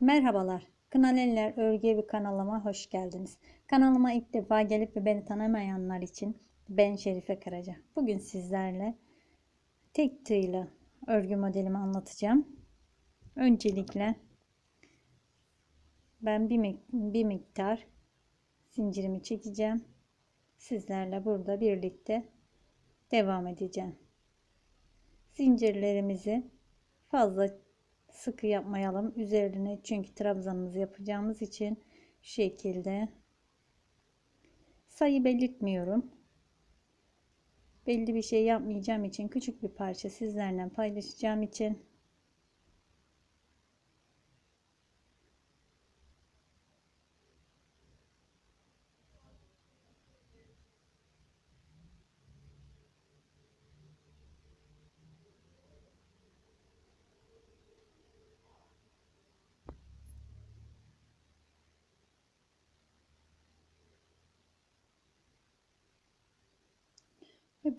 Merhabalar. Kınaleller Örgü Evi kanalıma hoş geldiniz. Kanalıma ilk defa gelip ve beni tanımayanlar için ben Şerife Karaca. Bugün sizlerle tek tığla örgü modelimi anlatacağım. Öncelikle ben bir, bir miktar zincirimi çekeceğim. Sizlerle burada birlikte devam edeceğim. Zincirlerimizi fazla sıkı yapmayalım. Üzerine çünkü trabzanımızı yapacağımız için şu şekilde sayı belirtmiyorum. Belli bir şey yapmayacağım için küçük bir parça sizlerle paylaşacağım için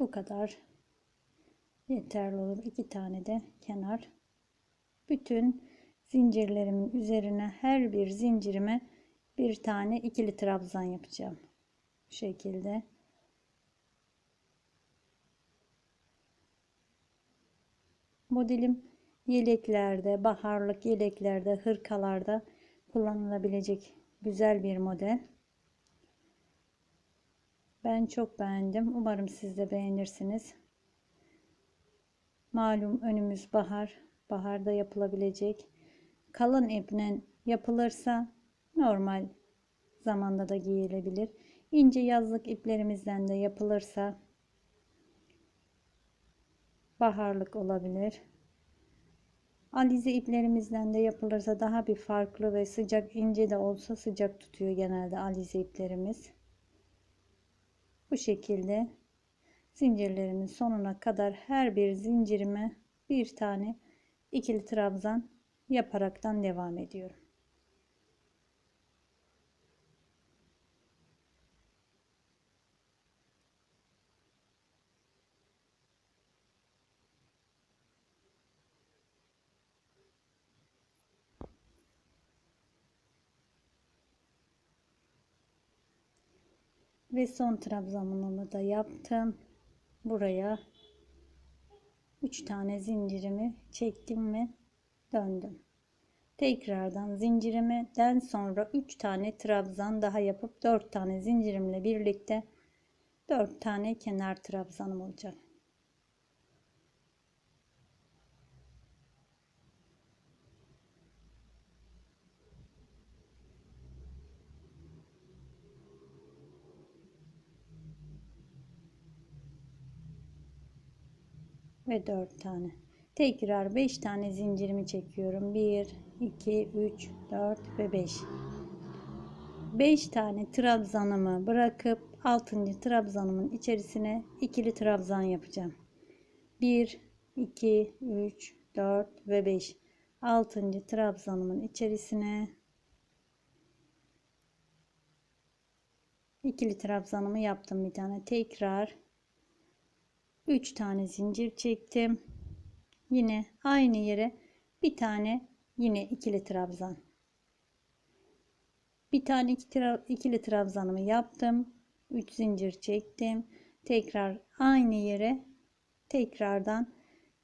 bu kadar. Yeterli olur. İki tane de kenar. Bütün zincirlerimin üzerine her bir zincirime bir tane ikili trabzan yapacağım. Bu şekilde. Modelim yeleklerde baharlık yeleklerde hırkalarda kullanılabilecek güzel bir model ben çok beğendim. Umarım siz de beğenirsiniz. Malum önümüz bahar. Baharda yapılabilecek. Kalın iple yapılırsa normal zamanda da giyilebilir. İnce yazlık iplerimizden de yapılırsa baharlık olabilir. Alize iplerimizden de yapılırsa daha bir farklı ve sıcak ince de olsa sıcak tutuyor genelde alize iplerimiz. Bu şekilde zincirlerimin sonuna kadar her bir zincirime bir tane ikili trabzan yaparaktan devam ediyorum. Ve son trabzanımı da yaptım. Buraya 3 tane zincirimi çektim ve döndüm. Tekrardan zincirimden sonra 3 tane trabzan daha yapıp 4 tane zincirimle birlikte 4 tane kenar trabzanım olacak. Ve 4 tane. Tekrar 5 tane zincirimi çekiyorum. 1 2 3 4 ve 5. 5 tane trabzanımı bırakıp 6. trabzanımın içerisine ikili trabzan yapacağım. 1 2 3 4 ve 5. 6. trabzanımın içerisine ikili trabzanımı yaptım bir tane. Tekrar 3 tane zincir çektim. Yine aynı yere bir tane yine ikili trabzan. Bir tane ikili trabzanımı yaptım. 3 zincir çektim. Tekrar aynı yere tekrardan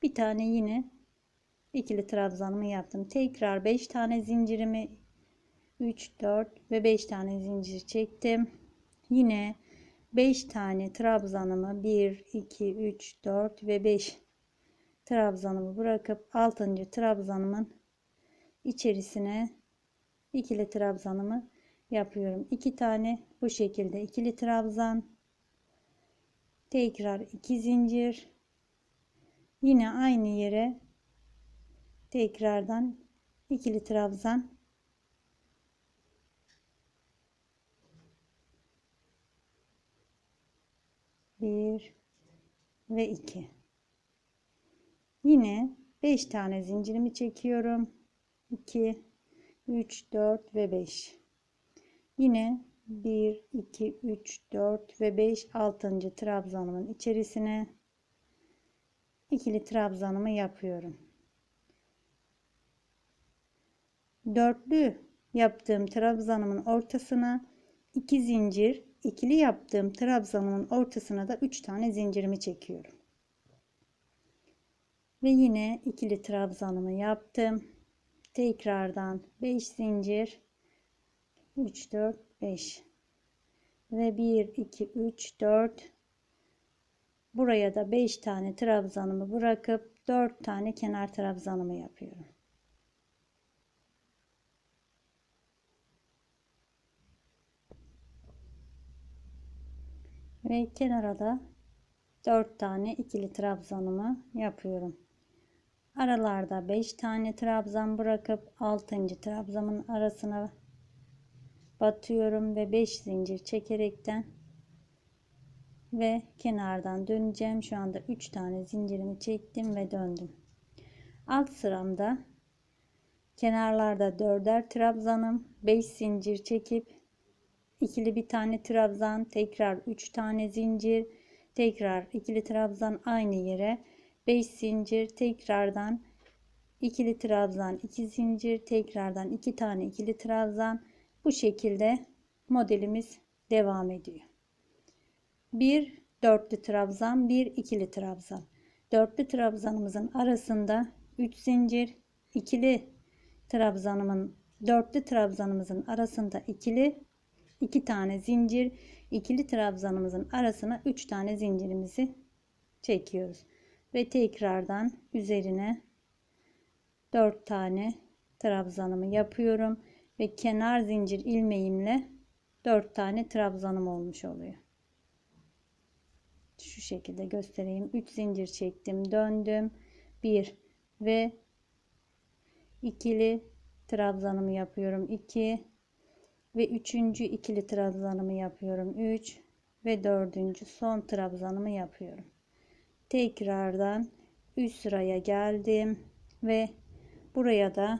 bir tane yine ikili trabzanımı yaptım. Tekrar 5 tane zincirimi 3 4 ve 5 tane zincir çektim. Yine 5 tane trabzanımı 1 2 3 4 ve 5 trabzanımı bırakıp 6. trabzanımın içerisine ikili trabzanımı yapıyorum. 2 tane bu şekilde ikili trabzan tekrar 2 zincir yine aynı yere tekrardan ikili trabzan 1 ve 2 yine 5 tane zincirimi çekiyorum. 2 3 4 ve 5 yine 1 2 3 4 ve 5 6. trabzanımın içerisine ikili trabzanımı yapıyorum. Dörtlü yaptığım trabzanımın ortasına 2 zincir ikili yaptığım trabzanımın ortasına da 3 tane zincirimi çekiyorum. Ve yine ikili trabzanımı yaptım. Tekrardan 5 zincir 3 4 5 ve 1 2 3 4 buraya da 5 tane trabzanımı bırakıp 4 tane kenar trabzanımı yapıyorum. Ve kenara da 4 tane ikili trabzanımı yapıyorum. Aralarda 5 tane trabzan bırakıp 6. trabzanın arasına batıyorum ve 5 zincir çekerekten ve kenardan döneceğim. Şu anda 3 tane zincirimi çektim ve döndüm. Alt sıramda kenarlarda dörder trabzanım 5 zincir çekip ikili bir tane trabzan tekrar 3 tane zincir tekrar ikili trabzan aynı yere 5 zincir tekrardan ikili trabzan 2 zincir tekrardan 2 tane ikili trabzan bu şekilde modelimiz devam ediyor. Bir dörtlü trabzan, bir ikili trabzan. Dörtlü trabzanımızın arasında 3 zincir, ikili trabzanımın dörtlü trabzanımızın arasında ikili iki tane zincir, ikili trabzanımızın arasına 3 tane zincirimizi çekiyoruz. Ve tekrardan üzerine 4 tane trabzanımı yapıyorum ve kenar zincir ilmeğimle 4 tane trabzanım olmuş oluyor. Şu şekilde göstereyim. 3 zincir çektim, döndüm. 1 ve ikili trabzanımı yapıyorum. 2 ve üçüncü ikili trabzanımı yapıyorum. 3 ve dördüncü son trabzanımı yapıyorum. Tekrardan üst sıraya geldim ve buraya da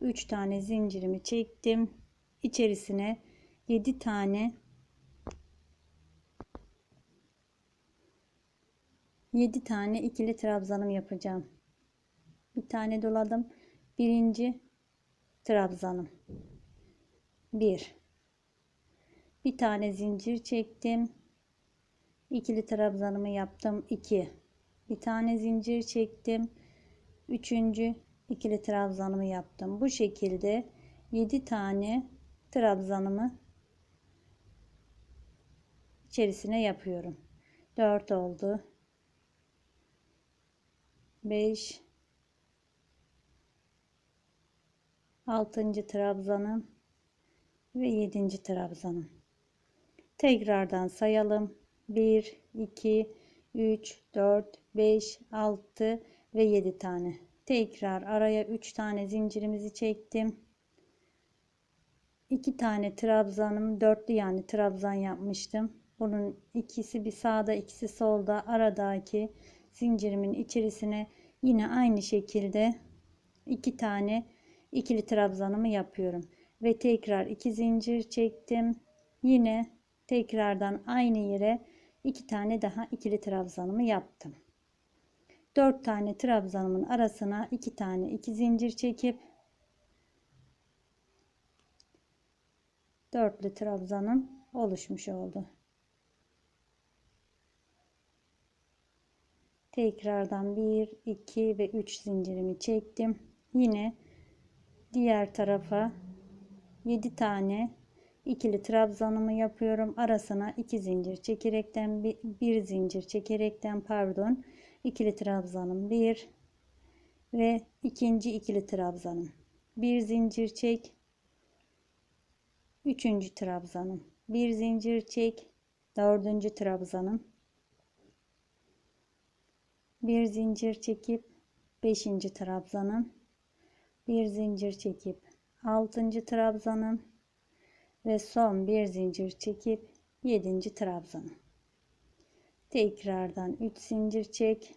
3 tane zincirimi çektim. İçerisine 7 tane 7 tane ikili trabzanım yapacağım. Bir tane doladım. Birinci trabzanım. 1 bir tane zincir çektim. İkili trabzanımı yaptım. 2 bir tane zincir çektim. Üçüncü ikili trabzanımı yaptım. Bu şekilde 7 tane trabzanımı içerisine yapıyorum. 4 oldu. 5 6. trabzanım ve 7. trabzanım. Tekrardan sayalım. 1 2 3 4 5 6 ve 7 tane. Tekrar araya 3 tane zincirimizi çektim. 2 tane trabzanım dörtlü yani trabzan yapmıştım. Bunun ikisi bir sağda ikisi solda aradaki zincirimin içerisine yine aynı şekilde 2 tane ikili trabzanımı yapıyorum ve tekrar 2 zincir çektim. Yine tekrardan aynı yere 2 tane daha ikili trabzanımı yaptım. 4 tane trabzanımın arasına 2 tane 2 zincir çekip dörtlü trabzanım oluşmuş oldu. Tekrardan 1, 2 ve 3 zincirimi çektim. Yine diğer tarafa 7 tane ikili trabzanımı yapıyorum. Arasına 2 zincir çekerekten bir, bir zincir çekerekten pardon ikili trabzanım 1 ve ikinci ikili trabzanım. Bir zincir çek. Üçüncü trabzanım. Bir zincir çek. Dördüncü trabzanım. Bir zincir çekip beşinci trabzanım. Bir zincir çekip 6. trabzanım ve son bir zincir çekip 7. trabzanım. Tekrardan 3 zincir çek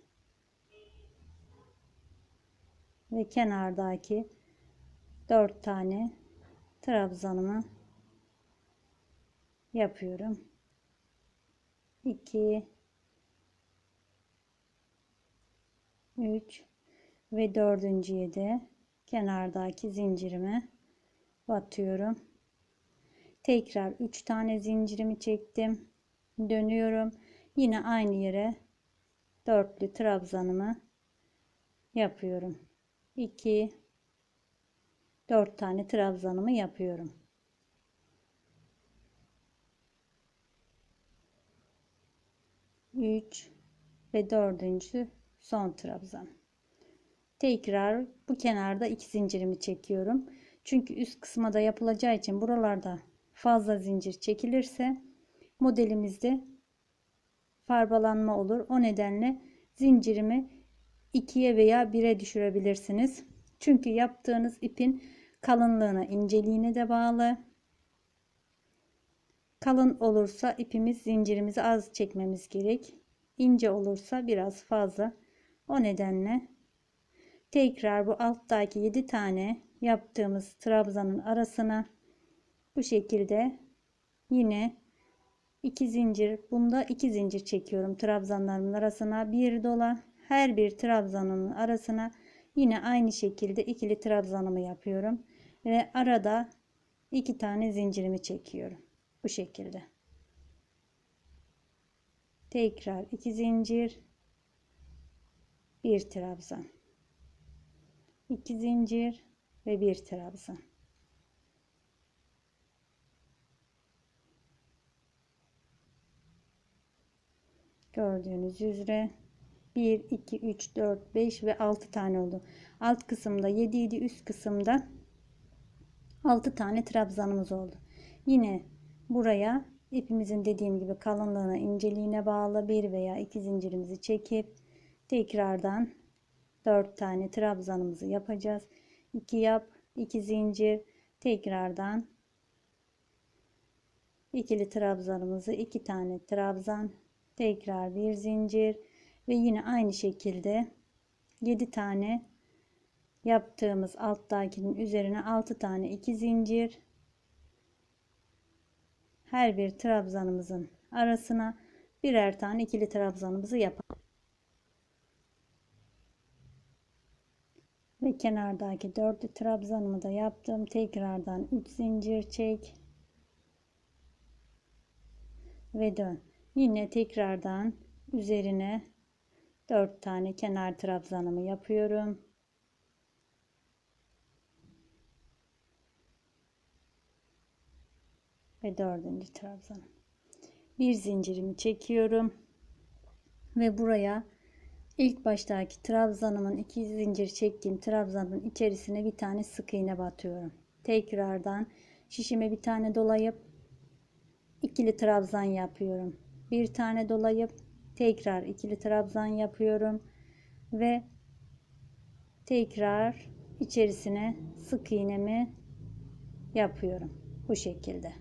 ve kenardaki 4 tane trabzanımı yapıyorum. 2 3 ve dördüncüye de kenardaki zincirimi batıyorum. Tekrar 3 tane zincirimi çektim. Dönüyorum. Yine aynı yere dörtlü trabzanımı yapıyorum. 2 4 tane trabzanımı yapıyorum. Üç ve dördüncü son trabzan. Tekrar bu kenarda iki zincirimi çekiyorum. Çünkü üst kısma da yapılacağı için buralarda fazla zincir çekilirse modelimizde farbalanma olur. O nedenle zincirimi ikiye veya 1'e düşürebilirsiniz. Çünkü yaptığınız ipin kalınlığına, inceliğine de bağlı. Kalın olursa ipimiz zincirimizi az çekmemiz gerek. İnce olursa biraz fazla. O nedenle tekrar bu alttaki 7 tane yaptığımız trabzanın arasına bu şekilde yine 2 zincir bunda 2 zincir çekiyorum trabzanlarımın arasına. Bir dola her bir trabzanın arasına yine aynı şekilde ikili trabzanımı yapıyorum ve arada iki tane zincirimi çekiyorum bu şekilde. Tekrar iki zincir bir trabzan. İki zincir ve bir trabzan gördüğünüz üzere 1 2 3 4 5 ve 6 tane oldu. Alt kısımda 7 idi üst kısımda 6 tane trabzanımız oldu. Yine buraya ipimizin dediğim gibi kalınlığına inceliğine bağlı bir veya iki zincirimizi çekip tekrardan 4 tane trabzanımızı yapacağız 2 yap 2 zincir. Tekrardan. İkili trabzanımızı 2 tane trabzan. Tekrar bir zincir. Ve yine aynı şekilde 7 tane yaptığımız alttakinin üzerine 6 tane 2 zincir. Her bir trabzanımızın arasına birer tane ikili trabzanımızı yapalım. Ve kenardaki dörtlü trabzanımı da yaptım. Tekrardan 3 zincir çek. Ve dön. Yine tekrardan üzerine 4 tane kenar trabzanımı yapıyorum. Ve dördüncü trabzan. Bir zincirimi çekiyorum. Ve buraya ilk baştaki trabzanımın iki zincir çektiğim trabzanın içerisine bir tane sık iğne batıyorum. Tekrardan şişime bir tane dolayıp ikili trabzan yapıyorum. Bir tane dolayıp tekrar ikili trabzan yapıyorum ve tekrar içerisine sık iğnemi yapıyorum bu şekilde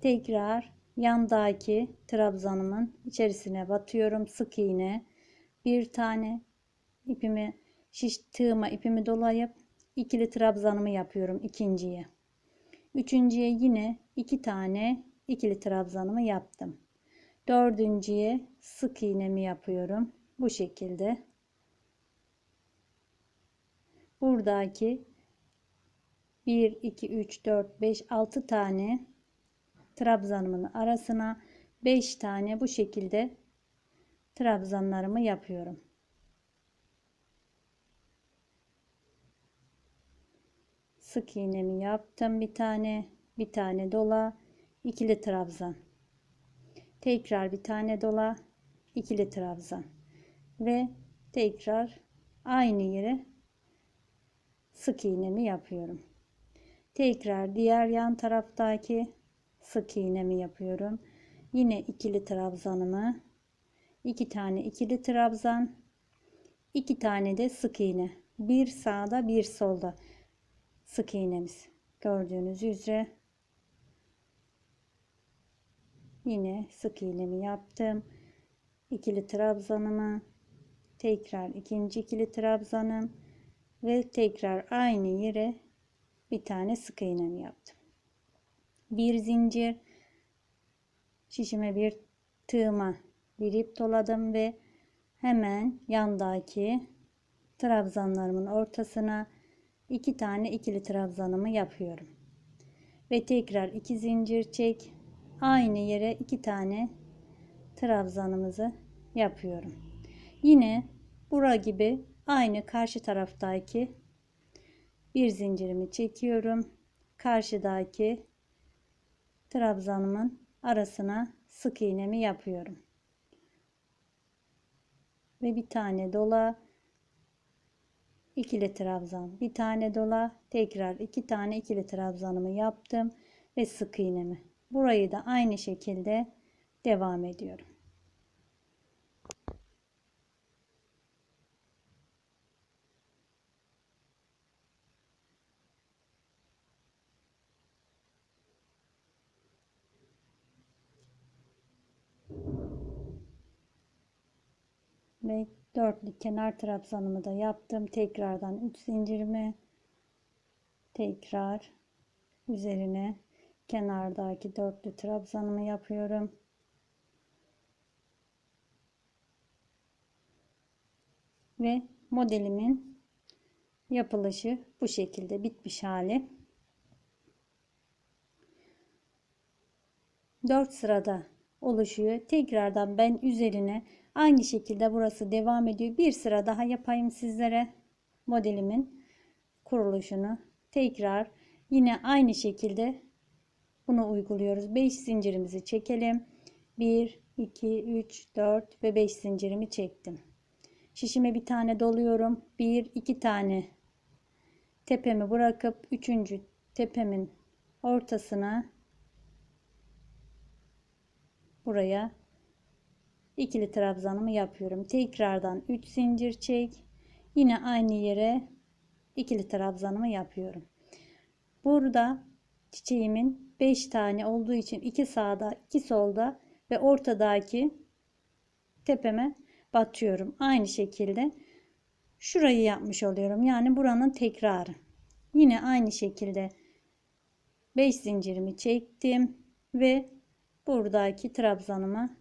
tekrar yandaki trabzanımın içerisine batıyorum sık iğne bir tane ipimi şiş tığıma ipimi dolayıp ikili trabzanımı yapıyorum ikinciye. Üçüncüye yine iki tane ikili trabzanımı yaptım. Dördüncüye sık iğnemi yapıyorum. Bu şekilde. Buradaki 1 2 3 4 5 6 tane trabzanımın arasına 5 tane bu şekilde trabzanlarımı yapıyorum. Sık iğnemi yaptım bir tane, bir tane dola, ikili trabzan. Tekrar bir tane dola, ikili trabzan ve tekrar aynı yere sık iğnemi yapıyorum. Tekrar diğer yan taraftaki sık iğnemi yapıyorum. Yine ikili trabzanımı iki tane ikili trabzan iki tane de sık iğne. Bir sağda bir solda sık iğnemiz. Gördüğünüz üzere yine sık iğnemi yaptım. ikili trabzanımı tekrar ikinci ikili trabzanım ve tekrar aynı yere bir tane sık iğnemi yaptım bir zincir şişime bir tığıma bir ip doladım ve hemen yandaki trabzanlarımın ortasına iki tane ikili trabzanımı yapıyorum. Ve tekrar iki zincir çek. Aynı yere iki tane trabzanımızı yapıyorum. Yine bura gibi aynı karşı taraftaki bir zincirimi çekiyorum. Karşıdaki trabzanımın arasına sık iğnemi yapıyorum. Ve bir tane dola. İkili trabzan bir tane dola. Tekrar iki tane ikili trabzanımı yaptım. Ve sık iğnemi. Burayı da aynı şekilde devam ediyorum ve dörtlü kenar trabzanımı da yaptım. Tekrardan 3 zincirimi tekrar üzerine kenardaki dörtlü trabzanımı yapıyorum. Ve modelimin yapılışı bu şekilde bitmiş hali. 4 sırada oluşuyor. Tekrardan ben üzerine Aynı şekilde burası devam ediyor. Bir sıra daha yapayım sizlere. Modelimin kuruluşunu tekrar yine aynı şekilde bunu uyguluyoruz. 5 zincirimizi çekelim. 1, 2, 3, 4 ve 5 zincirimi çektim. Şişime bir tane doluyorum. 1, 2 tane tepemi bırakıp 3. tepemin ortasına buraya ikili trabzanımı yapıyorum. Tekrardan 3 zincir çek. Yine aynı yere ikili trabzanımı yapıyorum. Burada çiçeğimin 5 tane olduğu için 2 sağda 2 solda ve ortadaki tepeme batıyorum. Aynı şekilde şurayı yapmış oluyorum. Yani buranın tekrarı. Yine aynı şekilde 5 zincirimi çektim ve buradaki trabzanımı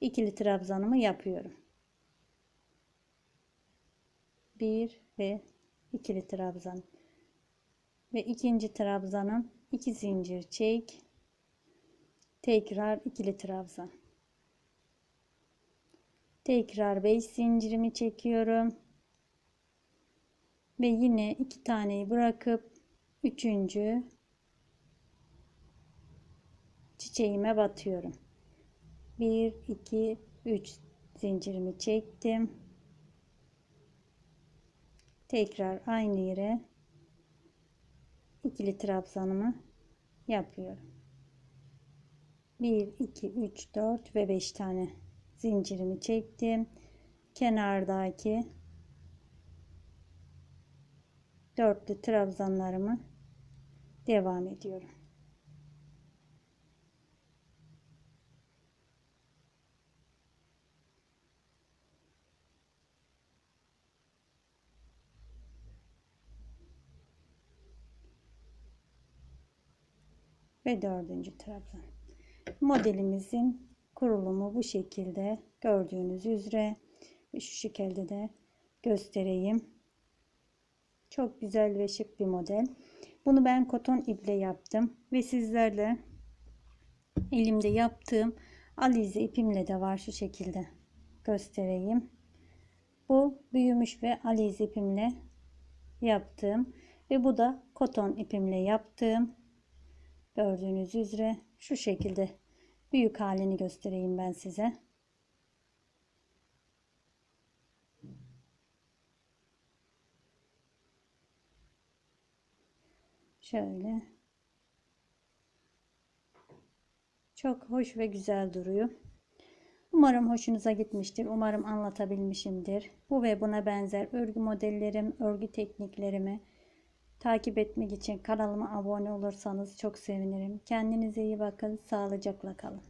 ikili trabzanımı yapıyorum. Bir ve ikili trabzan. Ve ikinci trabzanım iki zincir çek. Tekrar ikili trabzan. Tekrar 5 zincirimi çekiyorum. Ve yine iki taneyi bırakıp üçüncü çiçeğime batıyorum 1 2 3 zincirimi çektim. Tekrar aynı yere ikili trabzanımı yapıyorum. 1 2 3 4 ve 5 tane zincirimi çektim. Kenardaki dörtlü trabzanlarımı devam ediyorum ve dördüncü trabzan. Modelimizin kurulumu bu şekilde gördüğünüz üzere ve şu şekilde de göstereyim. Çok güzel ve şık bir model. Bunu ben koton iple yaptım ve sizlerle elimde yaptığım alize ipimle de var şu şekilde göstereyim. Bu büyümüş ve alize ipimle yaptığım ve bu da koton ipimle yaptığım Gördüğünüz üzere şu şekilde büyük halini göstereyim ben size. Şöyle. Çok hoş ve güzel duruyor. Umarım hoşunuza gitmiştir. Umarım anlatabilmişimdir. Bu ve buna benzer örgü modellerim, örgü tekniklerimi Takip etmek için kanalıma abone olursanız çok sevinirim. Kendinize iyi bakın. Sağlıcakla kalın.